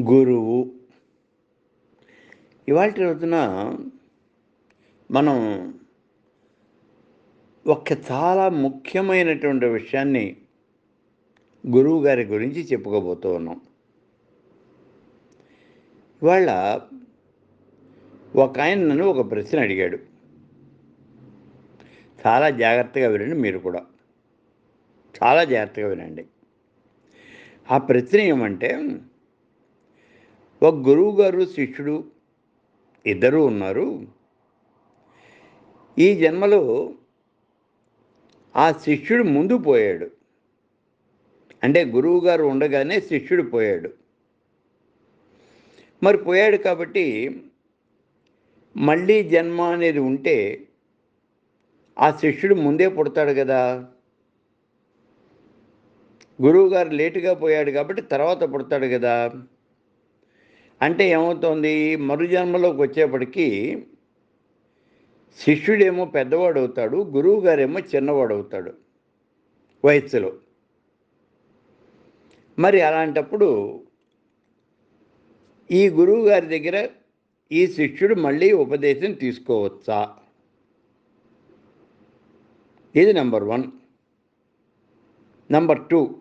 గురువు. ఇవాళ రోజున మనం ఒక చాలా ముఖ్యమైనటువంటి విషయాన్ని గురువు గారి గురించి చెప్పుకోబోతూ ఉన్నాం. ఇవాళ ఒక ఆయన నన్ను ఒక ప్రశ్న అడిగాడు. చాలా జాగ్రత్తగా వినండి మీరు కూడా. చాలా జాగ్రత్తగా వినండి. ఆ ప్రశ్న ఏమంటే ఒక గురువు గారు శిష్యుడు ఇద్దరూ ఉన్నారు. ఈ జన్మలో ఆ శిష్యుడు ముందు పోయాడు. అంటే గురువు గారు ఉండగానే శిష్యుడు పోయాడు. మరి పోయాడు కాబట్టి మళ్ళీ జన్మ అనేది ఉంటే ఆ శిష్యుడు ముందే పుడతాడు కదా. గురువుగారు లేటుగా పోయాడు కాబట్టి తర్వాత పుడతాడు కదా. అంటే ఏమవుతోంది? మరు జన్మలోకి వచ్చేప్పటికీ శిష్యుడేమో పెద్దవాడు అవుతాడు గురువు గారేమో చిన్నవాడు అవుతాడు వయస్సులో. మరి అలాంటప్పుడు ఈ గురువు గారి దగ్గర ఈ శిష్యుడు మళ్ళీ ఉపదేశం తీసుకోవచ్చా? ఇది నెంబర్ వన్. Number two.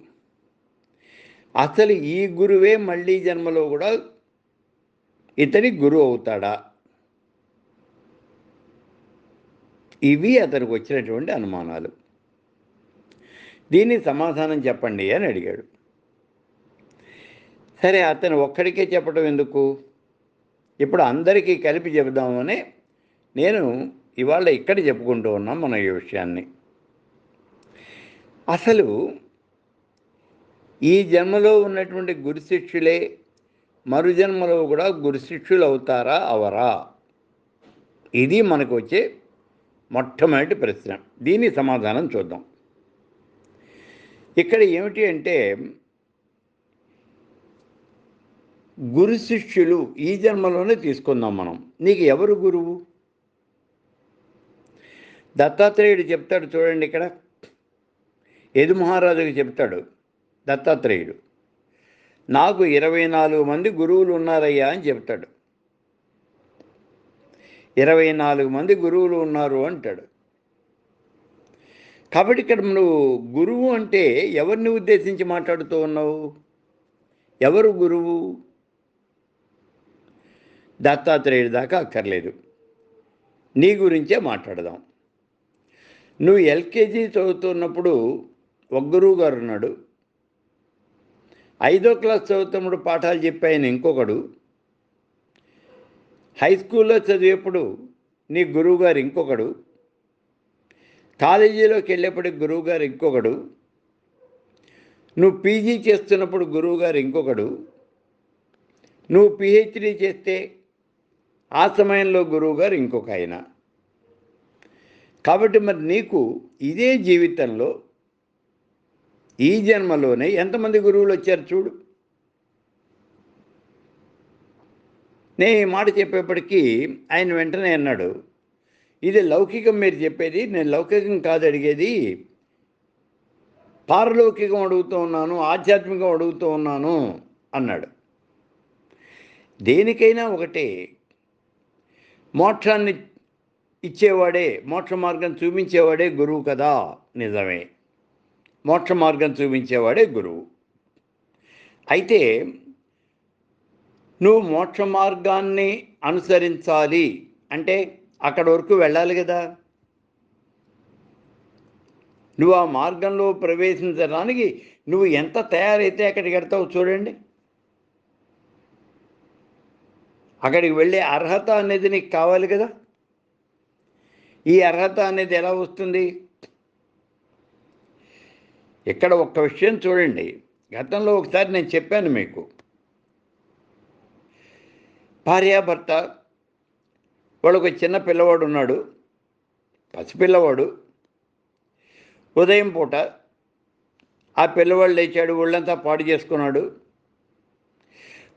అసలు ఈ గురువే మళ్ళీ జన్మలో కూడా ఇతని గురువు అవుతాడా? ఇవి అతనికి వచ్చినటువంటి అనుమానాలు. దీన్ని సమాధానం చెప్పండి అని అడిగాడు. సరే అతను ఒక్కడికే చెప్పడం ఎందుకు? ఇప్పుడు అందరికీ కలిపి చెబుదామని నేను ఇవాళ ఇక్కడ చెప్పుకుంటూ ఉన్నాం మన ఈ విషయాన్ని. అసలు ఈ జన్మలో ఉన్నటువంటి గురు మరుజన్మలో కూడా గురు శిష్యులు అవుతారా అవరా? ఇది మనకు వచ్చే మొట్టమొదటి ప్రశ్న. దీని సమాధానం చూద్దాం. ఇక్కడ ఏమిటి అంటే గురు శిష్యులు ఈ జన్మలోనే తీసుకుందాం మనం. నీకు ఎవరు గురువు? దత్తాత్రేయుడు చెప్తాడు చూడండి ఇక్కడ. యదు మహారాజుకి చెప్తాడు దత్తాత్రేయుడు. నాకు ఇరవై నాలుగు మంది గురువులు ఉన్నారయ్యా అని చెప్తాడు. ఇరవై నాలుగు మంది గురువులు ఉన్నారు అంటాడు. కాబట్టి ఇక్కడ నువ్వు గురువు అంటే ఎవరిని ఉద్దేశించి మాట్లాడుతూ ఉన్నావు? ఎవరు గురువు? దత్తాత్రేయుడి దాకా అక్కర్లేదు. నీ గురించే మాట్లాడదాం. నువ్వు ఎల్కేజీ చదువుతున్నప్పుడు ఒక గురువు గారు ఉన్నాడు. ఐదో క్లాస్ చదువుతున్నప్పుడు పాఠాలు చెప్పాయని ఇంకొకడు హై స్కూల్లో చదివేప్పుడు నీ గురువుగారు ఇంకొకడు కాలేజీలోకి వెళ్ళేప్పటికి గురువుగారు ఇంకొకడు నువ్వు పీజీ చేస్తున్నప్పుడు గురువుగారు ఇంకొకడు నువ్వు పిహెచ్డీ చేస్తే ఆ సమయంలో గురువుగారు ఇంకొక ఆయన. కాబట్టి మరి నీకు ఇదే జీవితంలో ఈ జన్మలోనే ఎంతమంది గురువులు వచ్చారు చూడు. నేను ఈ మాట చెప్పేప్పటికీ ఆయన వెంటనే అన్నాడు ఇది లౌకికం మీరు చెప్పేది నేను లౌకికం కాదు అడిగేది. పారలౌకికం అడుగుతూ ఉన్నాను ఆధ్యాత్మికం అడుగుతూ ఉన్నాను అన్నాడు. దేనికైనా ఒకటే మోక్షాన్ని ఇచ్చేవాడే మోక్ష మార్గం చూపించేవాడే గురువు కదా నిజమే. మోక్ష మార్గం చూపించేవాడే గురువు. అయితే నువ్వు మోక్ష మార్గాన్ని అనుసరించాలి అంటే అక్కడ వరకు వెళ్ళాలి కదా. నువ్వు ఆ మార్గంలో ప్రవేశించడానికి నువ్వు ఎంత తయారైతే అక్కడికి వెళ్తావు చూడండి. అక్కడికి వెళ్ళే అర్హత అనేది నీకు కావాలి కదా. ఈ అర్హత అనేది ఎలా వస్తుంది? ఇక్కడ ఒక్క విషయం చూడండి. గతంలో ఒకసారి నేను చెప్పాను మీకు. భార్యాభర్త వాళ్ళకు చిన్న పిల్లవాడు ఉన్నాడు. పసిపిల్లవాడు. ఉదయం పూట ఆ పిల్లవాడు లేచాడు ఒళ్ళంతా పాడు చేసుకున్నాడు.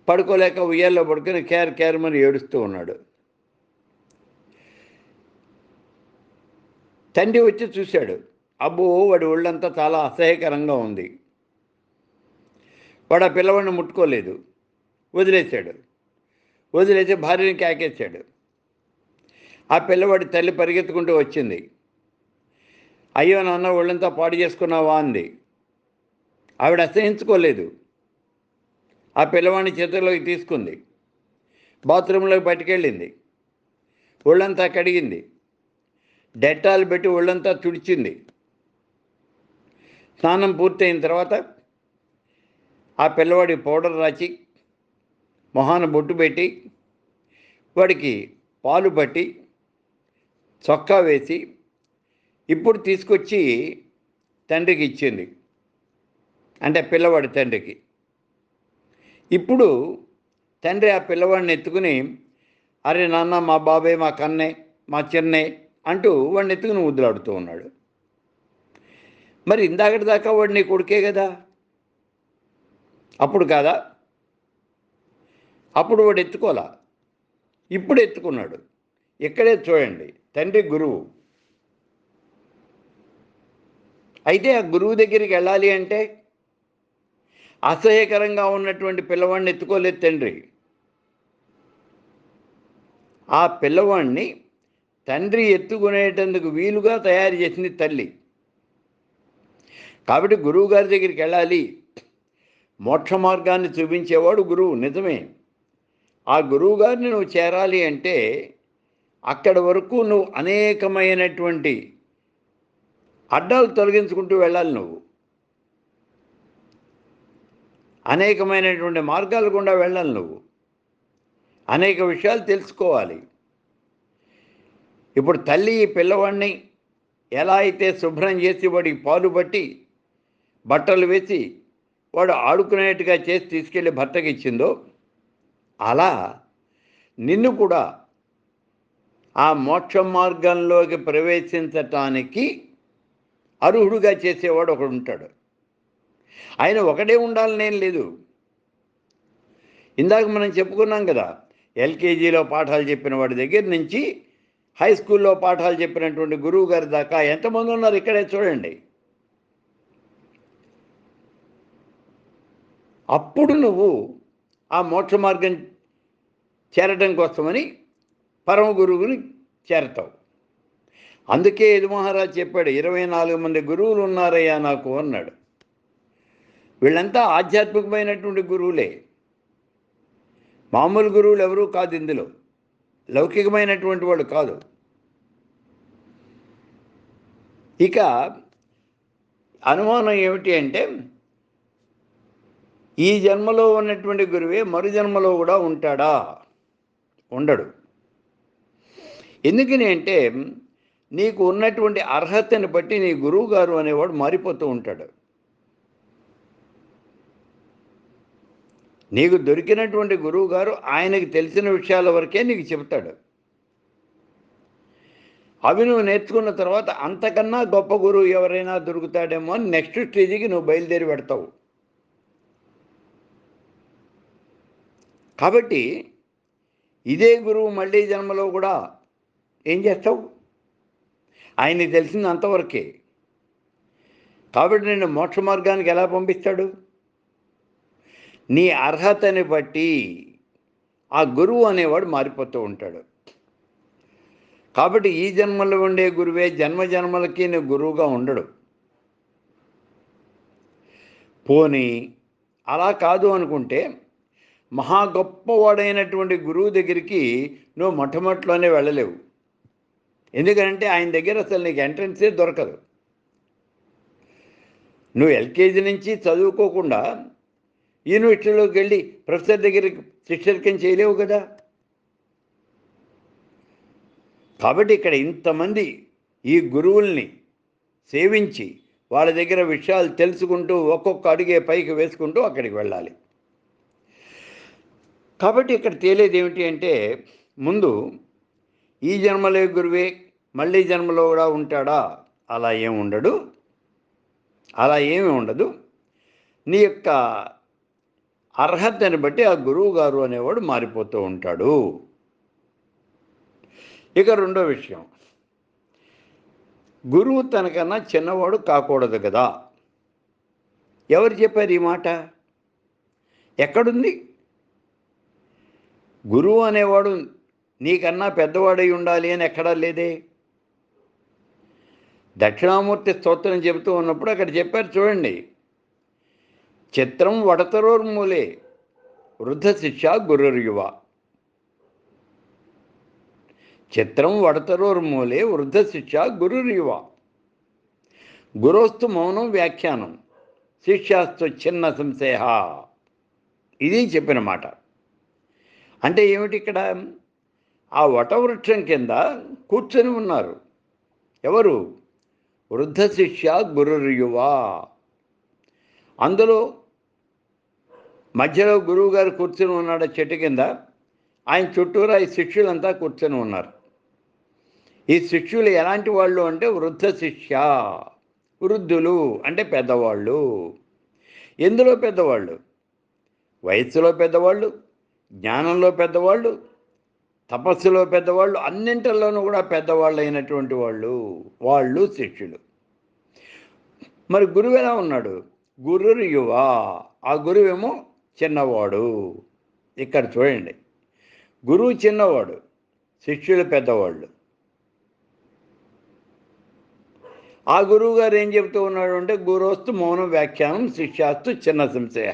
పడుకోలేక ఉయ్యాల్లో పడుకుని కేర్ కేరమని ఏడుస్తూ ఉన్నాడు. తండ్రి వచ్చి చూశాడు. అబ్బో వాడి ఒళ్ళంతా చాలా అసహ్యకరంగా ఉంది. వాడు ఆ పిల్లవాడిని ముట్టుకోలేదు. వదిలేశాడు. వదిలేసి భార్యని కేకేశాడు. ఆ పిల్లవాడి తల్లి పరిగెత్తుకుంటూ వచ్చింది. అయ్యో నాన్న ఒళ్ళంతా పాడు చేసుకున్నావా అంది. ఆవిడ అసహించుకోలేదు. ఆ పిల్లవాడిని చేతుల్లోకి తీసుకుంది. బాత్రూంలోకి పట్టుకెళ్ళింది. ఒళ్ళంతా కడిగింది. డెట్టాలు పెట్టి ఒళ్ళంతా తుడిచింది. స్నానం పూర్తయిన తర్వాత ఆ పిల్లవాడి పౌడర్ రాచి మొహాన బొట్టు పెట్టి వాడికి పాలు పట్టి చొక్కా వేసి ఇప్పుడు తీసుకొచ్చి తండ్రికి ఇచ్చింది. అంటే పిల్లవాడి తండ్రికి. ఇప్పుడు తండ్రి ఆ పిల్లవాడిని ఎత్తుకుని అరే నాన్న మా బాబాయ్ మా కన్నే మా చెన్నై అంటూ వాడిని ఎత్తుకుని ముద్దులాడుతూ ఉన్నాడు. మరి ఇందాకటి దాకా వాడు నీ కొడుకే కదా? అప్పుడు కాదా? అప్పుడు వాడు ఎత్తుకోలా? ఇప్పుడు ఎత్తుకున్నాడు. ఇక్కడే చూడండి తండ్రి గురువు. అయితే ఆ గురువు దగ్గరికి వెళ్ళాలి అంటే అసహ్యకరంగా ఉన్నటువంటి పిల్లవాడిని ఎత్తుకోలేదు తండ్రి. ఆ పిల్లవాడిని తండ్రి ఎత్తుకునేటందుకు వీలుగా తయారు చేసింది తల్లి. కాబట్టి గురువు గారి దగ్గరికి వెళ్ళాలి. మోక్ష మార్గాన్ని చూపించేవాడు గురువు నిజమే. ఆ గురువు గారిని నువ్వు చేరాలి అంటే అక్కడి వరకు నువ్వు అనేకమైనటువంటి అడ్డాలు తొలగించుకుంటూ వెళ్ళాలి నువ్వు. అనేకమైనటువంటి మార్గాలు గుండా వెళ్ళాలి నువ్వు. అనేక విషయాలు తెలుసుకోవాలి. ఇప్పుడు తల్లి ఈ పిల్లవాడిని ఎలా అయితే శుభ్రం చేసి వాడికి పాలు పట్టి బట్టలు వేసి వాడు ఆడుకునేట్టుగా చేసి తీసుకెళ్ళి భర్తకి ఇచ్చిందో అలా నిన్ను కూడా ఆ మోక్ష మార్గంలోకి ప్రవేశించటానికి అర్హుడుగా చేసేవాడు ఒకడు ఉంటాడు. ఆయన ఒకడే ఉండాలనేం లేదు. ఇందాక మనం చెప్పుకున్నాం కదా ఎల్కేజీలో పాఠాలు చెప్పిన వాడి దగ్గర నుంచి హై స్కూల్లో పాఠాలు చెప్పినటువంటి గురువు గారి దాకా ఎంతమంది ఉన్నారు ఇక్కడే చూడండి. అప్పుడు నువ్వు ఆ మోక్ష మార్గం చేరటం కోసమని పరమ గురువుని చేరతావు. అందుకే యదు మహారాజ్ చెప్పాడు ఇరవై నాలుగు మంది గురువులు ఉన్నారయ్యా నాకు అన్నాడు. వీళ్ళంతా ఆధ్యాత్మికమైనటువంటి గురువులే. మామూలు గురువులు ఎవరూ కాదు ఇందులో. లౌకికమైనటువంటి వాళ్ళు కాదు. ఇక అనుమానం ఏమిటి అంటే ఈ జన్మలో ఉన్నటువంటి గురువే మరు జన్మలో కూడా ఉంటాడా? ఉండడు. ఎందుకని అంటే నీకు ఉన్నటువంటి అర్హతని బట్టి నీ గురువు గారు అనేవాడు మారిపోతూ ఉంటాడు. నీకు దొరికినటువంటి గురువు గారు ఆయనకు తెలిసిన విషయాల వరకే నీకు చెబుతాడు. అవి నువ్వు నేర్చుకున్న తర్వాత అంతకన్నా గొప్ప గురువు ఎవరైనా దొరుకుతాడేమో అని నెక్స్ట్ స్టేజ్కి నువ్వు బయలుదేరి పెడతావు. కాబట్టి ఇదే గురువు మళ్ళీ జన్మలో కూడా ఏం చేస్తావు? ఆయనకి తెలిసింది అంతవరకే. కాబట్టి నేను మోక్ష మార్గానికి ఎలా పంపిస్తాడు? నీ అర్హతని బట్టి ఆ గురువు అనేవాడు మారిపోతూ ఉంటాడు. కాబట్టి ఈ జన్మలో ఉండే గురువే జన్మ జన్మలకి నువ్వు గురువుగా ఉండడు. పోనీ అలా కాదు అనుకుంటే మహా గొప్పవాడైనటువంటి గురువు దగ్గరికి నువ్వు మొట్టమొదటిలోనే వెళ్ళలేవు. ఎందుకంటే ఆయన దగ్గర అసలు నీకు ఎంట్రన్సే దొరకదు. నువ్వు ఎల్కేజీ నుంచి చదువుకోకుండా యూనివర్సిటీలోకి వెళ్ళి ప్రొఫెసర్ దగ్గరికి శిక్షరికం చేయలేవు కదా? కాబట్టి ఇక్కడ ఇంతమంది ఈ గురువుల్ని సేవించి వాళ్ళ దగ్గర విషయాలు తెలుసుకుంటూ ఒక్కొక్క అడిగే పైకి వేసుకుంటూ అక్కడికి వెళ్ళాలి. కాబట్టి ఇక్కడ తేలేది ఏమిటి అంటే ముందు ఈ జన్మలో గురువే మళ్ళీ జన్మలో కూడా ఉంటాడా? అలా ఏమి ఉండడు. అలా ఏమి ఉండదు. నీ యొక్క అర్హతని బట్టి ఆ గురువు గారు అనేవాడు మారిపోతూ ఉంటాడు. ఇక రెండో విషయం. గురువు తనకన్నా చిన్నవాడు కాకూడదు కదా. ఎవరు చెప్పారు ఈ మాట? ఎక్కడుంది? గురువు అనేవాడు నీకన్నా పెద్దవాడై ఉండాలి అని ఎక్కడా లేదే. దక్షిణామూర్తి స్తోత్రం చెబుతూ ఉన్నప్పుడు అక్కడ చెప్పారు చూడండి చిత్రం వడతరోర్మూలే వృద్ధ శిక్ష గురుర్యువ చిత్రం వడతరోర్మూలే వృద్ధ శిక్ష గురుర్యువ గురోస్తు మౌనం వ్యాఖ్యానం శిష్యాస్తు చిన్న సంశయ. ఇది చెప్పిన మాట. అంటే ఏమిటి ఇక్కడ? ఆ వటవృక్షం కింద కూర్చొని ఉన్నారు. ఎవరు? వృద్ధ శిష్య గురుర్యువా అందులో మధ్యలో గురువుగారు కూర్చొని ఉన్నాడు చెట్టు కింద. ఆయన చుట్టూరా ఈ శిష్యులంతా కూర్చొని ఉన్నారు. ఈ శిష్యులు ఎలాంటి వాళ్ళు అంటే వృద్ధ శిష్య వృద్ధులు అంటే పెద్దవాళ్ళు. ఎందులో పెద్దవాళ్ళు? వయస్సులో పెద్దవాళ్ళు జ్ఞానంలో పెద్దవాళ్ళు తపస్సులో పెద్దవాళ్ళు అన్నింటిలోనూ కూడా పెద్దవాళ్ళు అయినటువంటి వాళ్ళు వాళ్ళు శిష్యులు. మరి గురువు ఎలా ఉన్నాడు? గురువు యువ. ఆ గురువేమో చిన్నవాడు. ఇక్కడ చూడండి. గురువు చిన్నవాడు శిష్యులు పెద్దవాళ్ళు. ఆ గురువు గారు ఏం చెబుతూ ఉన్నాడు అంటే గురోస్తు మౌనం వ్యాఖ్యానం శిష్యాస్తు చిన్న సంశయ.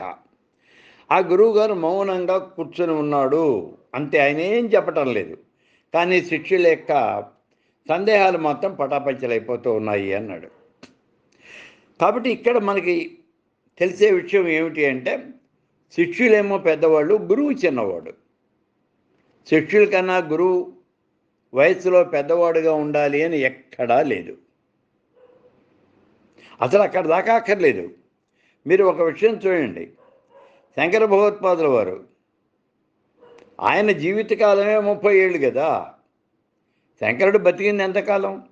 ఆ గురువుగారు మౌనంగా కూర్చొని ఉన్నాడు. అంతే ఆయన ఏం చెప్పటం లేదు. కానీ శిష్యుల యొక్క సందేహాలు మాత్రం పటాపంచలైపోతూ ఉన్నాయి అన్నాడు. కాబట్టి ఇక్కడ మనకి తెలిసే విషయం ఏమిటి అంటే శిష్యులేమో పెద్దవాళ్ళు గురువు చిన్నవాడు. శిష్యుల కన్నా గురువు వయసులో పెద్దవాడుగా ఉండాలి అని ఎక్కడా లేదు. అసలు అక్కడ దాకా అక్కర్లేదు. మీరు ఒక విషయం చూడండి. శంకర భగవత్పాదుల వారు ఆయన జీవితకాలమే ముప్పై ఏళ్ళు కదా. శంకరుడు బతికింది ఎంతకాలం?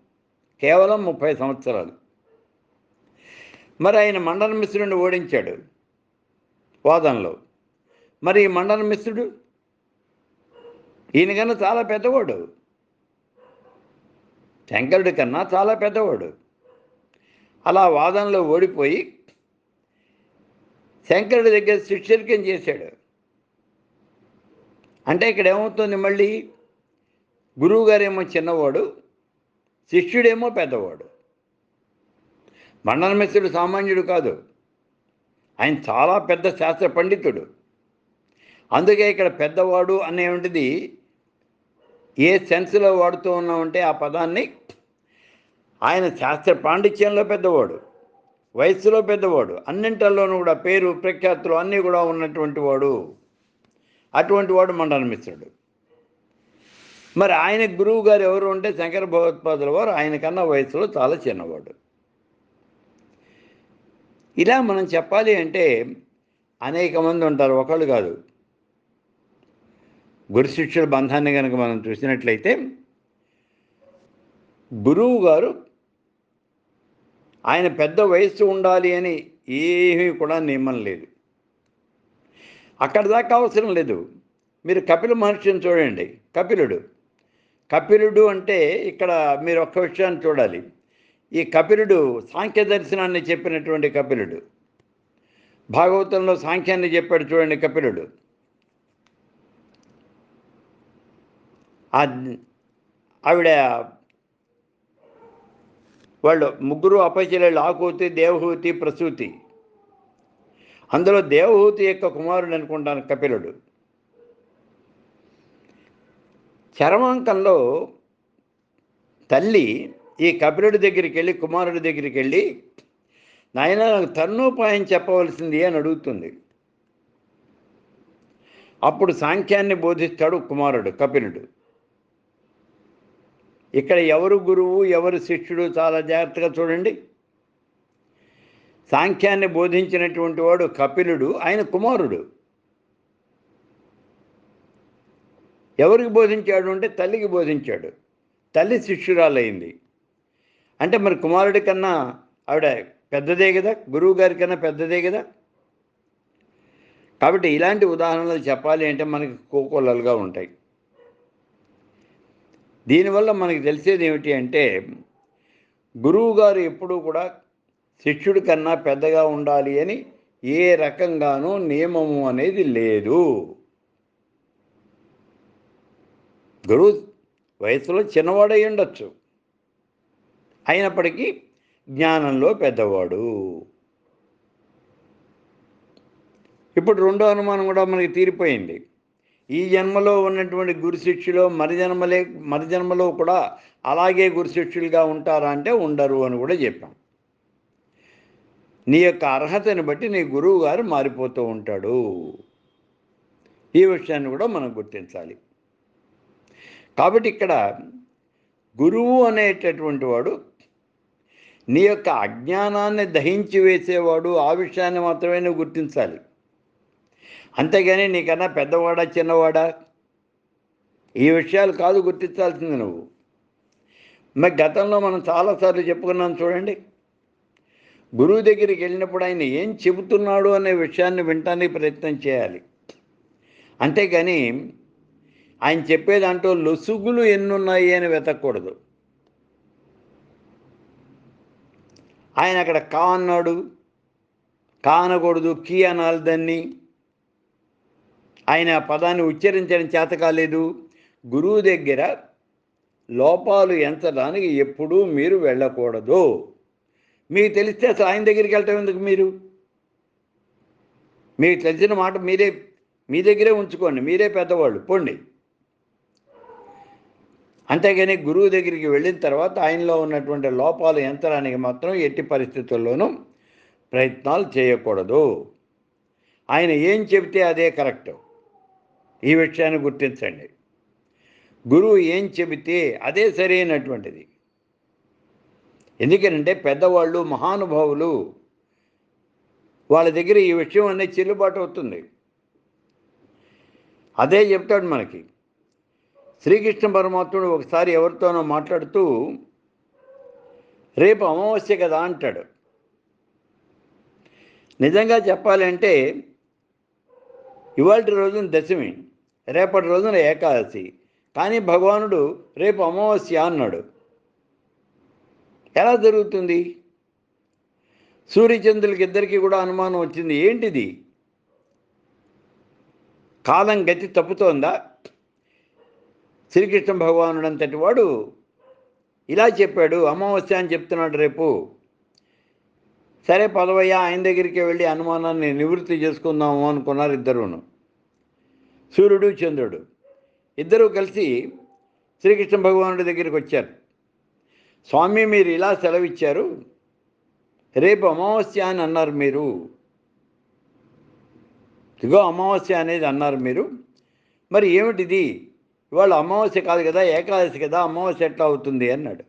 కేవలం ముప్పై సంవత్సరాలు. మరి ఆయన మండన మిశ్రుడిని ఓడించాడు వాదనలో మరి ఈ మండన మిశ్రుడు? ఈయన కన్నా చాలా పెద్దవాడు. శంకరుడి కన్నా చాలా పెద్దవాడు. అలా వాదనలో ఓడిపోయి శంకరుడి దగ్గర శిష్యరికం చేశాడు. అంటే ఇక్కడ ఏమవుతుంది మళ్ళీ? గురువు గారేమో చిన్నవాడు శిష్యుడేమో పెద్దవాడు. మండనమిశ్రుడు సామాన్యుడు కాదు. ఆయన చాలా పెద్ద శాస్త్ర పండితుడు. అందుకే ఇక్కడ పెద్దవాడు అనేటువంటిది ఏ సెన్స్లో వాడుతూ ఉన్నామంటే ఆ పదాన్ని ఆయన శాస్త్ర పాండిత్యంలో పెద్దవాడు. వయస్సులో పెద్దవాడు అన్నింటిలోనూ కూడా పేరు ప్రఖ్యాతులు అన్నీ కూడా ఉన్నటువంటి వాడు. అటువంటి వాడు మండలమిత్రుడు మరి ఆయన గురువు గారు ఎవరు ఉంటే శంకర భగవత్పాదుల వారు ఆయన కన్నా వయసులో చాలా చిన్నవాడు. ఇలా మనం చెప్పాలి అంటే అనేక మంది ఉంటారు ఒకళ్ళు కాదు. గురు శిష్యుల బంధాన్ని కనుక మనం చూసినట్లయితే గురువు గారు ఆయన పెద్ద వయస్సు ఉండాలి అని ఏమీ కూడా నియమం లేదు. అక్కడి దాకా అవసరం లేదు. మీరు కపిల మహర్షిని చూడండి. కపిలుడు. కపిలుడు అంటే ఇక్కడ మీరు ఒక్క విషయాన్ని చూడాలి. ఈ కపిలుడు సాంఖ్య దర్శనాన్ని చెప్పినటువంటి కపిలుడు. భాగవతంలో సాంఖ్యాన్ని చెప్పాడు చూడండి కపిలుడు. ఆవిడ వాళ్ళు ముగ్గురు అపచెల్లెళ్ళు ఆకూతి దేవహూతి ప్రసూతి. అందులో దేవహూతి యొక్క కుమారుడు అనుకుంటాను కపిలుడు. చరమాంకంలో తల్లి ఈ కపిలుడి దగ్గరికి వెళ్ళి కుమారుడి దగ్గరికి వెళ్ళి నాయన నాకు తరుణోపాయం చెప్పవలసింది అని అడుగుతుంది. అప్పుడు సాంఖ్యాన్ని బోధిస్తాడు కుమారుడు కపిలుడు. ఇక్కడ ఎవరు గురువు ఎవరు శిష్యుడు చాలా జాగ్రత్తగా చూడండి. సాంఖ్యాన్ని బోధించినటువంటి వాడు కపిలుడు ఆయన కుమారుడు. ఎవరికి బోధించాడు అంటే తల్లికి బోధించాడు. తల్లి శిష్యురాలైంది. అంటే మరి కుమారుడి కన్నా ఆవిడ పెద్దదే కదా గురువు గారి కన్నా పెద్దదే కదా. కాబట్టి ఇలాంటి ఉదాహరణలు చెప్పాలి అంటే మనకి కోకోలలుగా ఉంటాయి. దీనివల్ల మనకి తెలిసేది ఏమిటి అంటే గురువు గారు ఎప్పుడూ కూడా శిష్యుడి కన్నా పెద్దగా ఉండాలి అని ఏ రకంగానూ నియమము అనేది లేదు. గురువు వయసులో చిన్నవాడై ఉండొచ్చు. అయినప్పటికీ జ్ఞానంలో పెద్దవాడు. ఇప్పుడు రెండో అనుమానం కూడా మనకి తీరిపోయింది. ఈ జన్మలో ఉన్నటువంటి గురు శిష్యులు మరి జన్మలే మరి జన్మలో కూడా అలాగే గురు శిష్యులుగా ఉంటారా అంటే ఉండరు అని కూడా చెప్పాం. నీ యొక్క అర్హతని బట్టి నీ గురువు గారు మారిపోతూ ఉంటాడు. ఈ విషయాన్ని కూడా మనం గుర్తించాలి. కాబట్టి ఇక్కడ గురువు అనేటటువంటి వాడు నీ యొక్క అజ్ఞానాన్ని దహించి వేసేవాడు ఆ విషయాన్ని మాత్రమే నువ్వు గుర్తించాలి. అంతేగాని నీకన్నా పెద్దవాడా చిన్నవాడా? ఈ విషయాలు కాదు గుర్తించాల్సింది నువ్వు. మరి గతంలో మనం చాలాసార్లు చెప్పుకున్నాం చూడండి. గురువు దగ్గరికి వెళ్ళినప్పుడు ఆయన ఏం చెబుతున్నాడు అనే విషయాన్ని వినటానికి ప్రయత్నం చేయాలి. అంతేగాని ఆయన చెప్పే దాంట్లో లొసుగులు ఎన్నున్నాయి అని వెతకూడదు. ఆయన అక్కడ కా అన్నాడు? కా అనకూడదు కీ అనాలి దాన్ని. ఆయన పదాన్ని ఉచ్చరించడం చేత కాలేదు. గురువు దగ్గర లోపాలు ఎంచడానికి ఎప్పుడూ మీరు వెళ్ళకూడదు. మీకు తెలిస్తే అసలు ఆయన దగ్గరికి వెళ్ళటం ఎందుకు మీరు? మీకు తెలిసిన మాట మీరే మీ దగ్గరే ఉంచుకోండి మీరే పెద్దవాళ్ళు పోండి. అంతేగాని గురువు దగ్గరికి వెళ్ళిన తర్వాత ఆయనలో ఉన్నటువంటి లోపాలు యంత్రానికి మాత్రం ఎట్టి పరిస్థితుల్లోనూ ప్రయత్నాలు చేయకూడదు. ఆయన ఏం చెబితే అదే కరెక్ట్. ఈ విషయాన్ని గుర్తించండి. గురువు ఏం చెబితే అదే సరైనటువంటిది. ఎందుకనంటే పెద్దవాళ్ళు మహానుభావులు వాళ్ళ దగ్గర ఈ విషయం అనేది చెల్లుబాటు అవుతుంది. అదే చెప్తాడు మనకి. శ్రీకృష్ణ పరమాత్ముడు ఒకసారి ఎవరితోనో మాట్లాడుతూ రేపు అమావాస్య కదా అంటాడు. నిజంగా చెప్పాలంటే ఇవాళ రోజున దశమి. రేపటి రోజున ఏకాదశి. కానీ భగవానుడు రేపు అమావాస్య అన్నాడు. ఎలా జరుగుతుంది? సూర్యచంద్రులకి ఇద్దరికీ కూడా అనుమానం వచ్చింది. ఏంటిది? కాలం గతి తప్పుతోందా? శ్రీకృష్ణ భగవానుడు అంతటి వాడు ఇలా చెప్పాడు. అమావాస్య అని చెప్తున్నాడు రేపు. సరే పదవయ్య ఆయన దగ్గరికి వెళ్ళి అనుమానాన్ని నివృత్తి చేసుకుందాము అనుకున్నారు ఇద్దరును. సూర్యుడు చంద్రుడు. ఇద్దరూ కలిసి శ్రీకృష్ణ భగవానుడి దగ్గరికి వచ్చారు. స్వామి మీరు ఇలా సెలవిచ్చారు. రేపు అమావాస్య అని అన్నారు మీరు. ఇదిగో అమావాస్య అనేది అన్నారు మీరు. మరి ఏమిటిది? ఇవాళ అమావాస్య కాదు కదా ఏకాదశి కదా అమావాస్య ఎట్లా అవుతుంది అన్నాడు.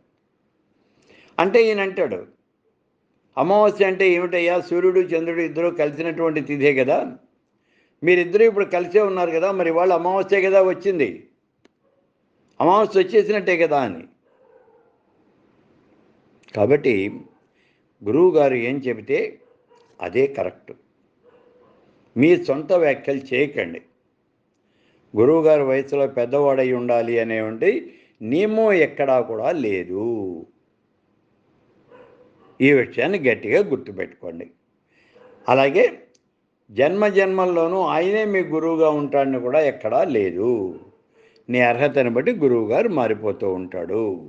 అంటే ఈయన అంటాడు అమావాస్య అంటే ఏమిటయ్యా? సూర్యుడు చంద్రుడు ఇద్దరు కలిసినటువంటి తిథే కదా. మీరిద్దరూ ఇప్పుడు కలిసే ఉన్నారు కదా మరి వాళ్ళు అమావాస్య కదా వచ్చింది. అమావాస్య వచ్చేసినట్టే కదా అని. కాబట్టి గురువు గారు ఏం చెబితే అదే కరెక్ట్. మీ సొంత వ్యాఖ్యలు చేయకండి. గురువుగారు వయసులో పెద్దవాడై ఉండాలి అనేవంటి నియమం ఎక్కడా కూడా లేదు. ఈ విషయాన్ని గట్టిగా గుర్తుపెట్టుకోండి. అలాగే జన్మ జన్మల్లోనూ ఆయనే మీ గురువుగా ఉంటాడని కూడా ఎక్కడా లేదు. నీ అర్హతను బట్టి గురువుగారు మారిపోతూ ఉంటాడు.